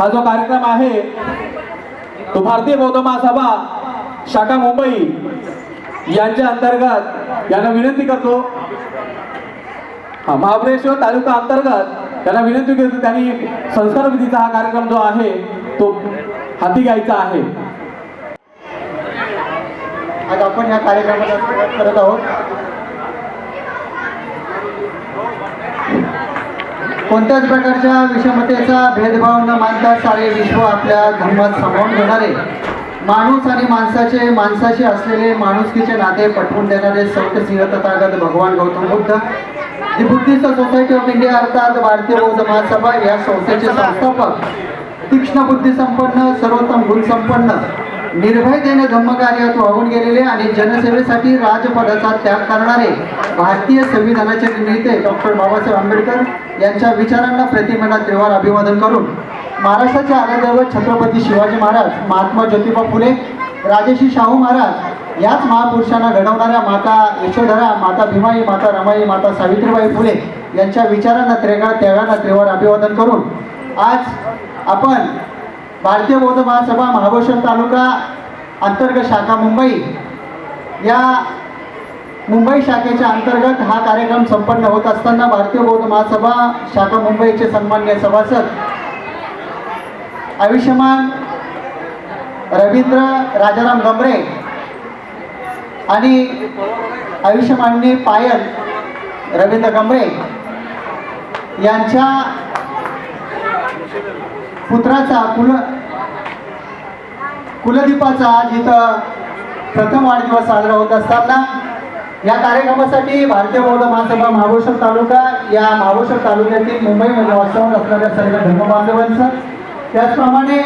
हा जो कार्यक्रम आहे तो भारतीय बौद्ध महासभा शाखा मुंबई यांच्या अंतर्गत यांना विनंती करतो. हा महाबळेश्वर तालुका अंतर्गत त्यांना विनंती करतो त्यांनी संस्कार विधीचा हा कार्यक्रम जो आहे तो हाती घ्यायचा आहे. आज आपण या कार्यक्रमाला सुरुवात करत आहोत. कोणत्याच प्रकारच्या विषमतेचा भेदभाव न मानता सारे विश्व आपल्या धर्मात सामावून घेणारे माणूस आणि माणसाचे माणसाशी असलेले माणुसकीचे नाते पटवून देणारे संत सिंह तथागत भगवान Gautam Buddha the Buddhist society of India अर्थात भारतीय बौद्ध महासभा या संस्थेचे संस्थापक तीक्ष्ण बुद्धी संपन्न सर्वोत्तम गुणसंपन्न निर्भयतेने धम्मकार्यात वाहून गेलेले आणि जनसेवेसाठी राजपदाचा त्याग करणारे भारतीय संविधानाचे निर्मिते डॉक्टर बाबासाहेब आंबेडकर यांच्या विचारांना प्रतिमेला त्रिवार अभिवादन करून महाराष्ट्राचे आराध्यदैवत छत्रपती शिवाजी महाराज महात्मा ज्योतिबा फुले राजेशी शाहू महाराज याच महापुरुषांना घडवणाऱ्या माता यशोधरा माता भीमाई माता रमाई माता सावित्रीबाई फुले यांच्या विचारांना त्रेगा त्यागांना त्रिवार अभिवादन करून आज आपण भारतीय बौद्ध महासभा महाबळेश्वर तालुका अंतर्गत शाखा मुंबई. या मुंबई शाखेच्या अंतर्गत हा कार्यक्रम संपन्न होत असताना भारतीय बौद्ध महासभा शाखा मुंबईचे सन्मान्य सभासद आयुष्यमान रवींद्र राजाराम गमरे आणि आयुष्यमाननी पायल रवींद्र गमरे यांच्या पुत्राचा कुल कुलदीपाचा आज इथं प्रथम वाढदिवस साजरा होत असताना या कार्यक्रमासाठी भारतीय बौद्ध महासभा महाबळेश्वर तालुका या महाबळेश्वर तालुक्यातील मुंबईमध्ये वास्तवत असणाऱ्या सर्व धर्मबांधवांचं त्याचप्रमाणे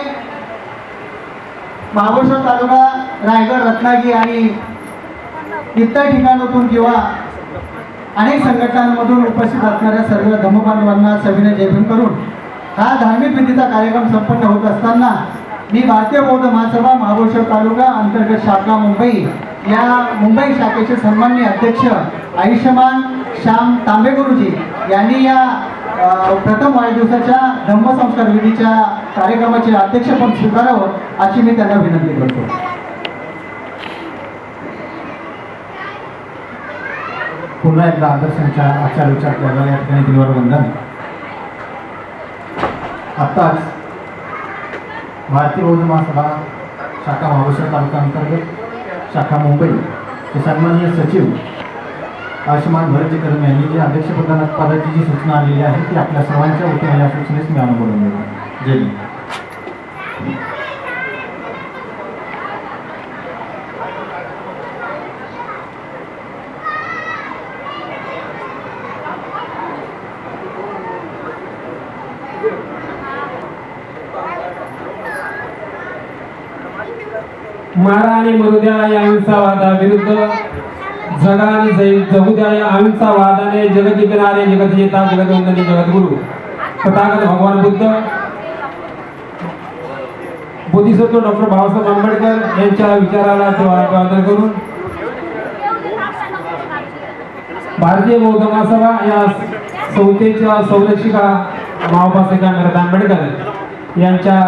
महाबळेश्वर तालुका रायगड रत्नागिरी आणि इतर ठिकाणातून किंवा अनेक संघटनांमधून उपस्थित असणाऱ्या सर्व धर्मबांधवांना सविनय जयभीम करून हा धार्मिक विधीचा कार्यक्रम संपन्न होत असताना मी भारतीय बौद्ध महासभा महाबळेश्वर तालुका अंतर्गत शाखा मुंबई या मुंबई शाखेचे सन्मान्य अध्यक्ष आयुष्यमान श्याम तांबे गुरुजी यांनी या प्रथम वाढदिवसाच्या धम्मसंस्कार विधीच्या कार्यक्रमाचे अध्यक्षपद स्वीकारावं अशी मी त्यांना विनंती करतो. पुन्हा एकदा आदर्शांच्या आचार विचार केला या ठिकाणी दिवार वंदन आत्ताच भारतीय बौद्ध महासभा शाखा महाबळेश्वर तालुका अंतर्गत शाखा मुंबई हे सन्माननीय सचिव आयुष्यमान भरतजी कदम यांनी जी अध्यक्षपदा पदाची जी सूचना आलेली आहे ती आपल्या सर्वांच्या वतीने या सूचनेस मी अनुमोदन देतो. जय मारा आणि मरुद्या या अहिंसावादाविरुद्ध जगा आणि जै- जगू द्या या अहिंसावादाने जगत जिंकणारे जगत नेता जगतवंदनी जगद्गुरु तथागत भगवान बुद्ध. बोधिसत्व डॉक्टर बाबासाहेब आंबेडकर यांच्या विचाराला आदर करून भारतीय बौद्ध महासभा या संस्थेच्या संरक्षिका माओबासिका मेरत आंबेडकर यांच्या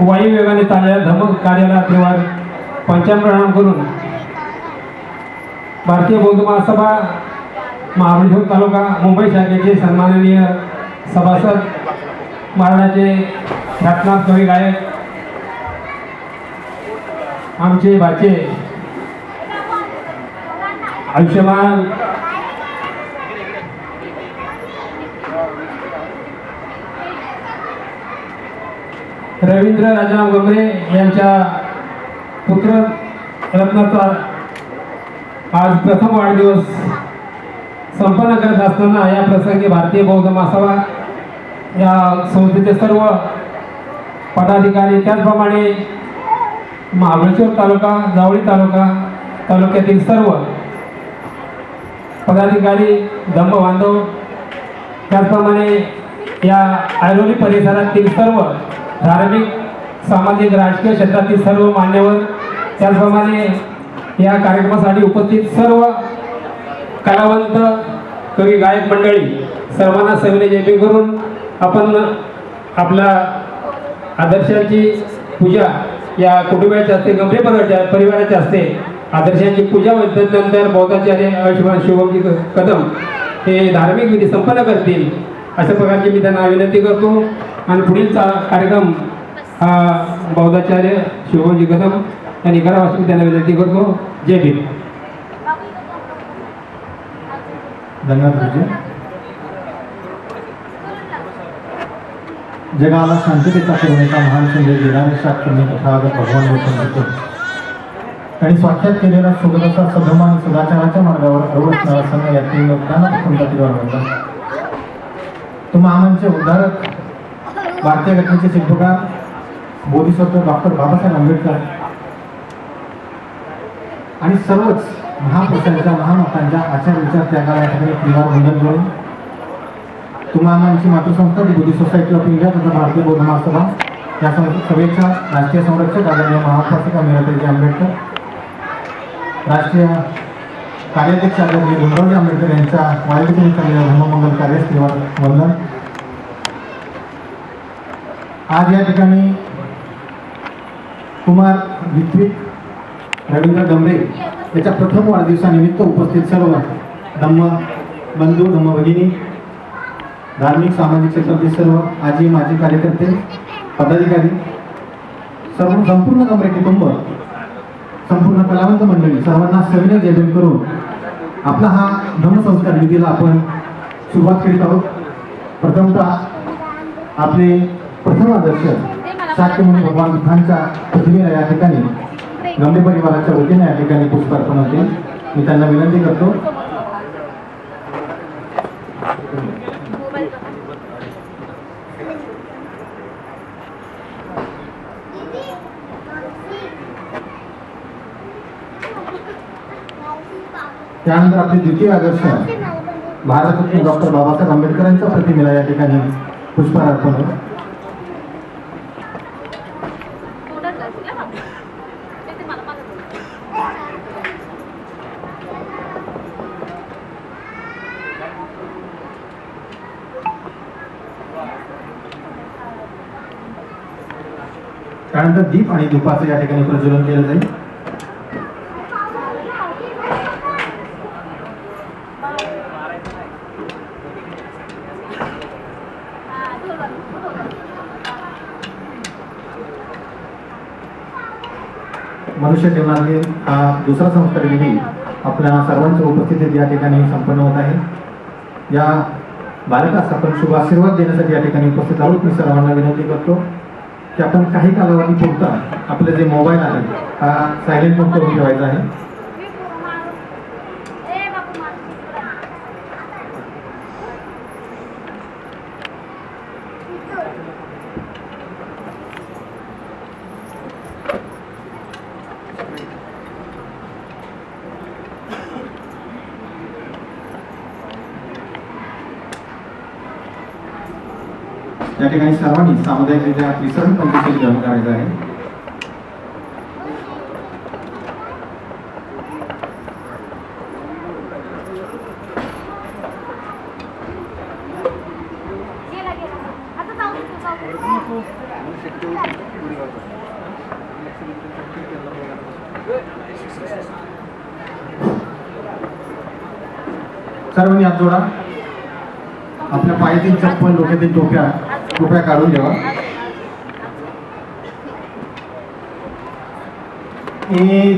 वायुवेगाने चाललेल्या धमक कार्याला तेव्हा पंचांग प्रणाम करून भारतीय बौद्ध महासभा महाबळेश्वर तालुका मुंबई शाखेचे सन्माननीय सभासद महाराजाचे ख्यातनाम कवी गायक आमचे भाचे आयुष्यमान रवींद्र राजाराम गमरे यांच्या पुत्र रत्नाचा आज प्रथम वाढदिवस संपन्न करत असताना या प्रसंगी भारतीय बौद्ध महासभा या संस्थेचे सर्व पदाधिकारी त्याचप्रमाणे महाबळेश्वर तालुका जावळी तालुका तालुक्यातील सर्व पदाधिकारी धम्म बांधव त्याचप्रमाणे या ऐरोली परिसरातील सर्व धार्मिक सामाजिक राजकीय क्षेत्रातील सर्व मान्यवर त्याचप्रमाणे या कार्यक्रमासाठी उपस्थित सर्व कलावंत कवी गायक मंडळी सर्वांना सविनय जयपी करून आपण आपला आदर्शांची पूजा या कुटुंबाची असते गंभीर परिवाराच्या परिवाराची असते आदर्शांची पूजा व तदनंतर बौद्धाचार्य आयुष्यमान शुभमजी कदम हे धार्मिक विधी संपन्न करतील. अशा प्रकारची मी त्यांना विनंती करतो. आणि पुढीलचा कार्यक्रम हा बौद्धाचार्य शुभमजी कदम आणि करावा अशी त्यांना विनंती करतो. जय भीम. धन्यवाद जगाला शांततेचा पुरवण्याचा महान संजय देणारे शास्त्रज्ञ तथागत भगवान गौतम होतो आणि स्वाख्यात केलेला सुगताचा सधम आणि सदाचाराच्या मार्गावर अडवटणारा संघ या तीन लोकांना प्रथमता बनवला तो महामानचे उद्धारक भारतीय घटनेचे शिल्पकार बोधिसत्व डॉक्टर बाबासाहेब आंबेडकर आणि सर्वच महापुरुषांच्या महामतांच्या आचार विचार त्यागाला या ठिकाणी त्रिवार वंदन करून आमची मातृसंस्था दी बुद्धी सोसायटी ऑफ इंडिया तथा भारतीय बौद्ध महासभा या सभेच्या राष्ट्रीय संरक्षक आदरणीय महाप्रासिका मीराताईजी आंबेडकर राष्ट्रीय कार्याध्यक्ष आदरणीय भीमरावजी आंबेडकर यांच्या वायुदिनी चाललेल्या धर्ममंगल कार्य सेवा वंदन. आज या ठिकाणी कुमार ऋत्विक रवींद्र डंबरे याच्या प्रथम वाढदिवसानिमित्त उपस्थित सर्व धम्म बंधू धम्म भगिनी धार्मिक सामाजिक क्षेत्रातील सर्व आजी माजी कार्यकर्ते पदाधिकारी सर्व संपूर्ण डंबरे कुटुंब संपूर्ण कलावंत मंडळी सर्वांना सविनय जयभीम करून आपला हा धर्मसंस्कार विधीला आपण सुरुवात करीत आहोत. प्रथमतः आपले प्रथम आदर्श म्हणून भगवान बुद्धांच्या प्रतिमेला या ठिकाणी गंभीर परिवाराच्या वतीने या ठिकाणी पुष्पार्पण होते. मी त्यांना विनंती करतो. त्यानंतर आपले द्वितीय आदर्श भारतरत्न डॉक्टर बाबासाहेब आंबेडकरांच्या प्रतिमेला या ठिकाणी पुष्पार्पण होतं. त्यानंतर दीप आणि धुपाचं या ठिकाणी प्रज्वलन केलं जाईल. मनुष्य जीवनातील हा दुसरा संस्कार विधी आपल्या सर्वांच्या उपस्थितीत या ठिकाणी संपन्न होत आहे. या बालकास आपण शुभ आशीर्वाद देण्यासाठी या ठिकाणी उपस्थित आहोत. मी सर्वांना विनंती करतो. की आपण काही कालावधी पुरता आपले जे मोबाईल आहे हा सायलेंट मोड करून ठेवायचा आहे. ठिकाणी सर्वांनी सामुदायिकरित्या विसर्जन पंचशील ग्रहण करायचं आहे. सर्वांनी हात जोडा. आपल्या पायातील चप्पल डोक्यातील टोप्या. कृपया काढून घ्यावा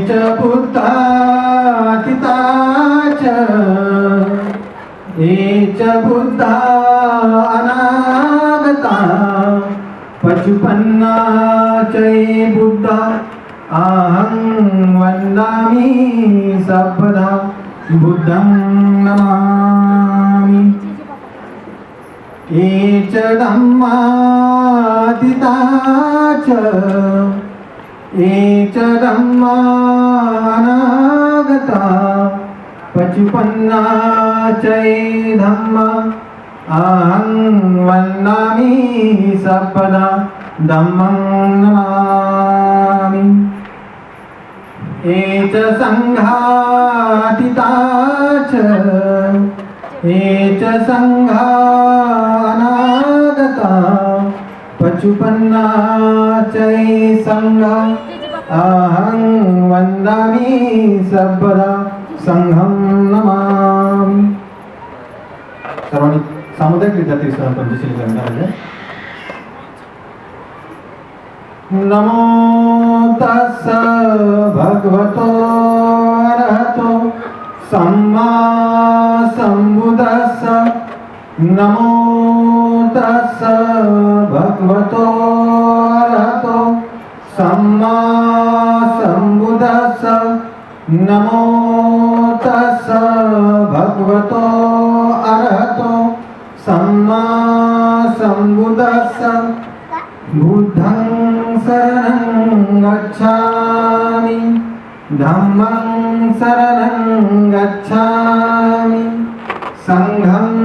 च बुद्धा तिताच. एच बुद्धा अनागता. पशुपन्ना चै बुद्धा. अहं वन्दामि सबदा बुद्धं नमः। एच च एच धम्मानागता पचुपन्ना चै धम्म. अहं वन्नामि सर्वदा धम्मं नमामि. एच सङ्घातिता च ये च सङ्घानागता पशुपन्ना चै सङ्घा अहं वन्दामि सर्वदा सङ्घं नमामि सर्वाणि सामुदायिकविद्यार्थिसहस्रं पञ्चशीलग्रन्थाय नमो तस्स भगवतो अरहतो सम्मा सम्बुदस्स नमो तस् भगवतो अरहतो। सम्मा सम्बुदस्स नमो तस् भगवतो अरहतो। सम्मा सम्बुदस्स बुद्धं शरणं गच्छामि। धम्मं शरणं गच्छामि सङ्घं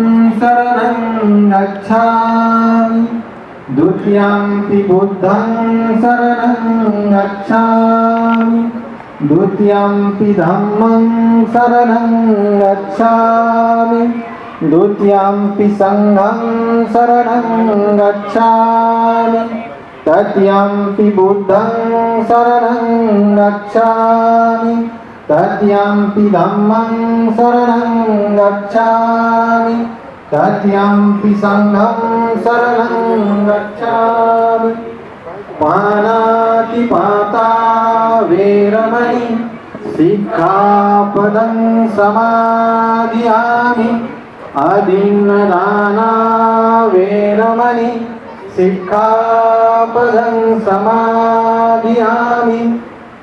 शरणं गच्छामि द्वितीयम्पि बुद्धं शरणं गच्छामि द्वितीयम्पि धम्मं शरणं गच्छामि द्वितीयम्पि सङ्घं शरणं गच्छामि तृतीयम्पि बुद्धं शरणं गच्छामि तृतीयम्पि धम्मं शरणं गच्छामि तृतीयम्पि सङ्घं शरणं गच्छामि पानातिपाता वेरमणि सिक्खापदं समाधियामि अदीनदाना वेरमणि सिक्खापदं समाधियामि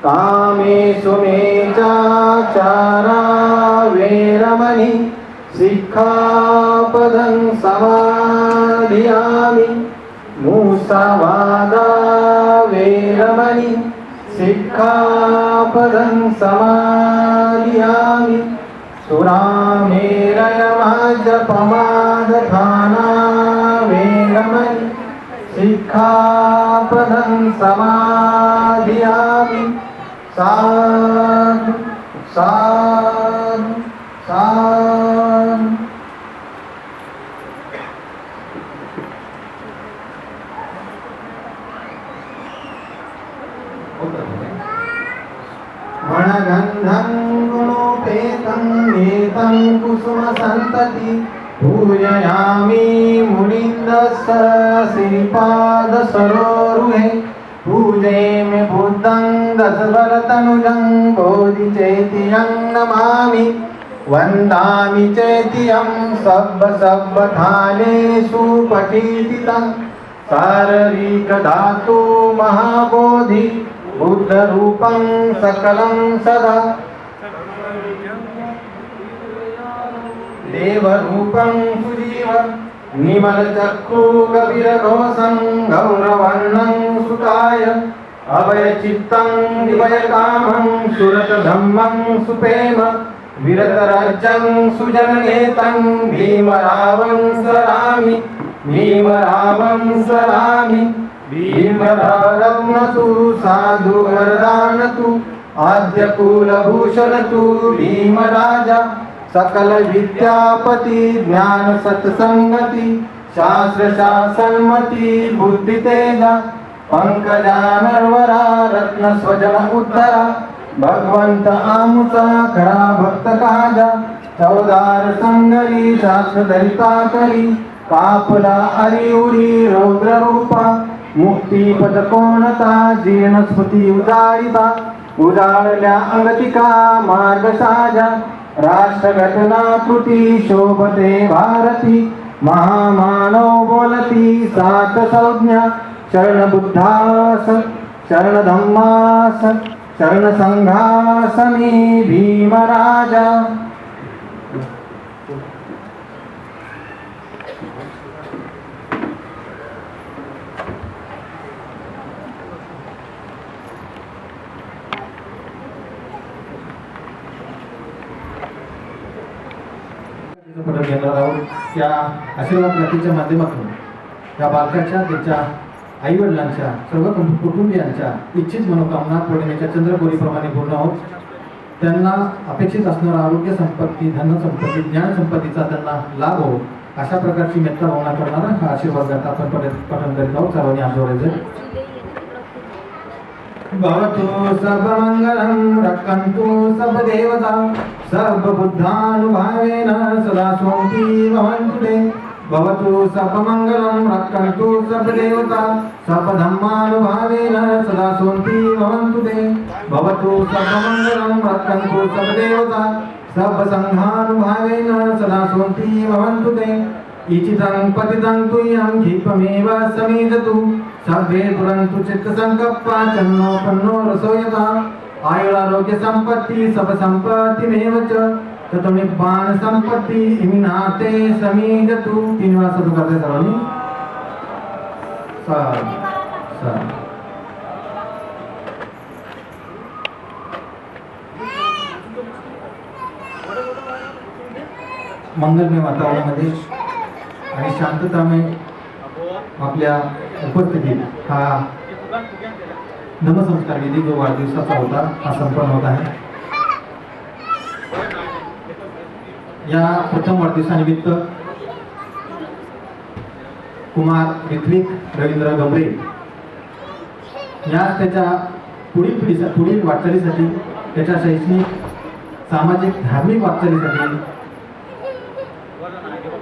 मे चाचारा वेरमणि सिक्खापदं समाधियामि। मूसावादा वेरमणि सिक्खापदं समाधियामि। सुरामेरयमाजपमादधाना वेरमणि सिक्खापदं समाधियामि साधु साधु साधु वणगन्धं गुणोपेतं एतं कुसुमसन्तति पूजयामि मुनिन्दश्रीपादसरोरुहे पूजेमि मे दशभरतनुजं बोधि चेति यं नमामि। वन्दामि चेति यं सब्बसब्बथालेषु चैतियं तं सुरीकधातो महाबोधि बुद्धरूपं सकलं सदा। देवरूपं सुजीव। निमलचक्षुगविरघोषं गौरवर्णं सुताय अभयचित्तं विभयकामं सुरतधम्मं सुपेम विरतराज्यं सुजननेतं भीमरावं सरामि भीमरावं सरामि। भीमरत्नतु साधु वरदानतु आद्यकुलभूषणतु भीमराजा सकल विद्यापती ज्ञान सत्संगती शास्त्र शासनमती बुद्धी तेजा पंकजा नरवरा रत्न स्वजन उद्धरा भगवंत आमुचा खरा भक्त काजा चौदार संगरी शास्त्र दरिता करी कापला अरिउरी रौद्र रूपा मुक्तीपद कोणता जीर्ण स्मृती उजाळिता उजाळल्या अंगतिका मार्ग साजा राष्ट्रघटना कृती शोभते भारती महामानव बोलती सात संज्ञा शरण बुद्धास शरण धम्मास संघासनी भीमराजा। पदक घेणार आहोत. त्या आशीर्वाद लकीच्या माध्यमातून या बालकाच्या त्यांच्या आईवडिलांच्या सर्व कुटुंबियांच्या इच्छित मनोकामना पौर्णिमेच्या चंद्रकोरीप्रमाणे पूर्ण होत. त्यांना अपेक्षित असणारा आरोग्य संपत्ती धनसंपत्ती ज्ञान संपत्तीचा त्यांना लाभ हो अशा प्रकारची मेत्ता भावना करणारा हा आशीर्वाद गाथा आपण पठण पठण करीत आहोत. सर्वांनी आजवरायचं भवतु सर्वमङ्गलं रक्षन्तु सर्वदेवता. सर्वबुद्धानुभावेन सदा सोऽपि भवन्तु ते भवतु सर्वमङ्गलं रक्षन्तु सर्वदेवता सर्वधर्मानुभावेन सदा सोऽपि भवन्तु ते भवतु सर्वमङ्गलं रक्षन्तु सर्वदेवता सर्वसङ्घानुभावेन सदा सोऽपि भवन्तु ते इचितं पतितं तुयं क्षिपमेव समीजतु सर्वे पुरन्तु चित्तसङ्कप्पा चन्नो पन्नो रसोयता आयुरारोग्य संपत्ती सब संपत्तीमेव च ततो निब्बाण संपत्ती इमिनाते समीजतु तीन वेळा सुरू। करते सर्वांनी चाल चाल मंगलमय वातावरणामध्ये आणि शांततामय आपल्या उपस्थितीत हा नमसंस्कार विधी जो वाढदिवसाचा होता हा संपन्न होत आहे. या प्रथम वाढदिवसानिमित्त कुमार ऋत्विक रवींद्र गमरे या त्याच्या पुढील पिढीसा पुढील वाटचालीसाठी त्याच्या शैक्षणिक सामाजिक धार्मिक वाटचालीसाठी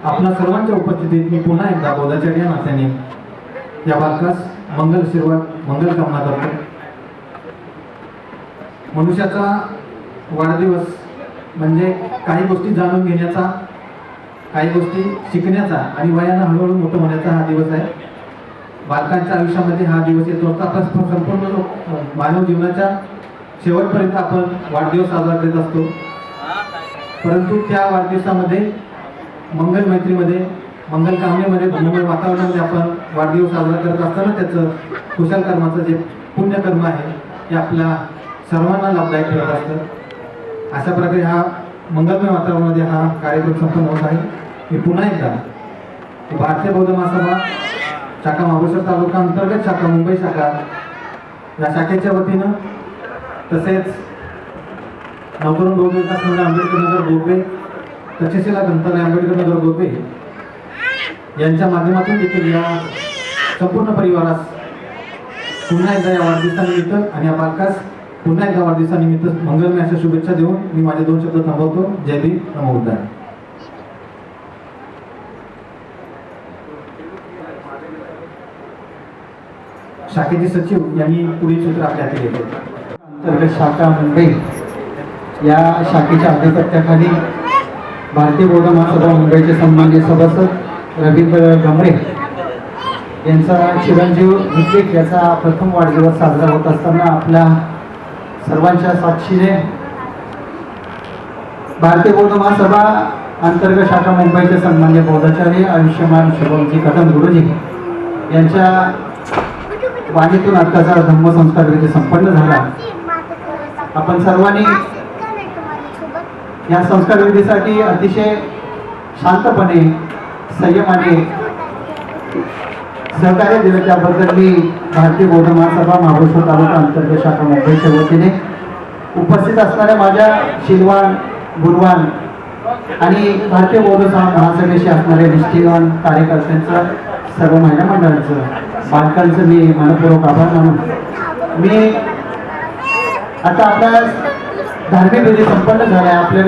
आपल्या सर्वांच्या उपस्थितीत मी पुन्हा एकदा बोधाचार्य नात्याने या बालकास मंगल आशीर्वाद मंगल कामना करतो मनुष्याचा वाढदिवस म्हणजे काही गोष्टी जाणून घेण्याचा काही गोष्टी शिकण्याचा आणि वयानं हळूहळू मोठं होण्याचा हा दिवस आहे. बालकांच्या आयुष्यामध्ये हा दिवस येतो. आता संपूर्ण मानव जीवनाच्या शेवटपर्यंत आपण वाढदिवस साजरा करीत असतो. परंतु त्या वाढदिवसामध्ये मंगल मैत्रीमध्ये मंगल कामनेमध्ये मंगल वातावरणामध्ये आपण वाढदिवस साजरा करत असताना त्याचं कुशल कर्माचं जे पुण्यकर्म आहे ते आपल्या सर्वांना लाभदायक ठरत असतं. अशा प्रकारे हा मंगलमय वातावरणामध्ये हा कार्यक्रम संपन्न होत आहे. मी पुन्हा एकदा भारतीय बौद्ध महासभा शाखा महाबळेश्वर तालुका अंतर्गत शाखा मुंबई शाखा या शाखेच्या वतीनं तसेच नवतरुण बौद्ध विकास मंडळ आंबेडकर नगर गोपे तक्षशिला ग्रंथालय आंबेडकर नगर गोपे यांच्या माध्यमातून देखील या संपूर्ण परिवारास पुन्हा एकदा या वाढदिवसानिमित्त आणि या बालकास पुन्हा एकदा वाढदिवसानिमित्त मंगलमय अशा शुभेच्छा देऊन मी माझे दोन शब्द थांबवतो. जय भीम. नमो बुद्धाय शाखेचे सचिव यांनी पुढील सूत्र आपल्या हाती घेतले. अंतर्गत शाखा मुंबई. या शाखेच्या आधिपत्याखाली भारतीय बौद्ध महासभा मुंबईचे सन्मान्य सभासद रवींद्र गमरे यांचा चिरंजीव ऋत्विक याचा प्रथम वाढदिवस साजरा होत असताना आपल्या सर्वांच्या साक्षीने भारतीय बौद्ध महासभा अंतर्गत शाखा मुंबईचे सन्मान्य बौद्धाचार्य आयुष्यमान शुभमजी कदम गुरुजी यांच्या वाणीतून आत्ताचा धम्मसंस्कार विधी संपन्न झाला. आपण सर्वांनी या संस्कार विधीसाठी अतिशय शांतपणे संयमाने सहकार्य दिलं. त्याबद्दल मी भारतीय बौद्ध महासभा महाबळेश्वर तालुका अंतर्गत शाखा मुंबईच्या वतीने उपस्थित असणाऱ्या माझ्या शिलवान गुरुवान आणि भारतीय बौद्ध महासभेशी असणाऱ्या निष्ठीवान कार्यकर्त्यांचं सर्व महिला मंडळांचं बालकांचं मी मनपूर्वक आभार मानून मी आता आपल्या धार्मिक विधी संपन्न झाल्या. आपल्या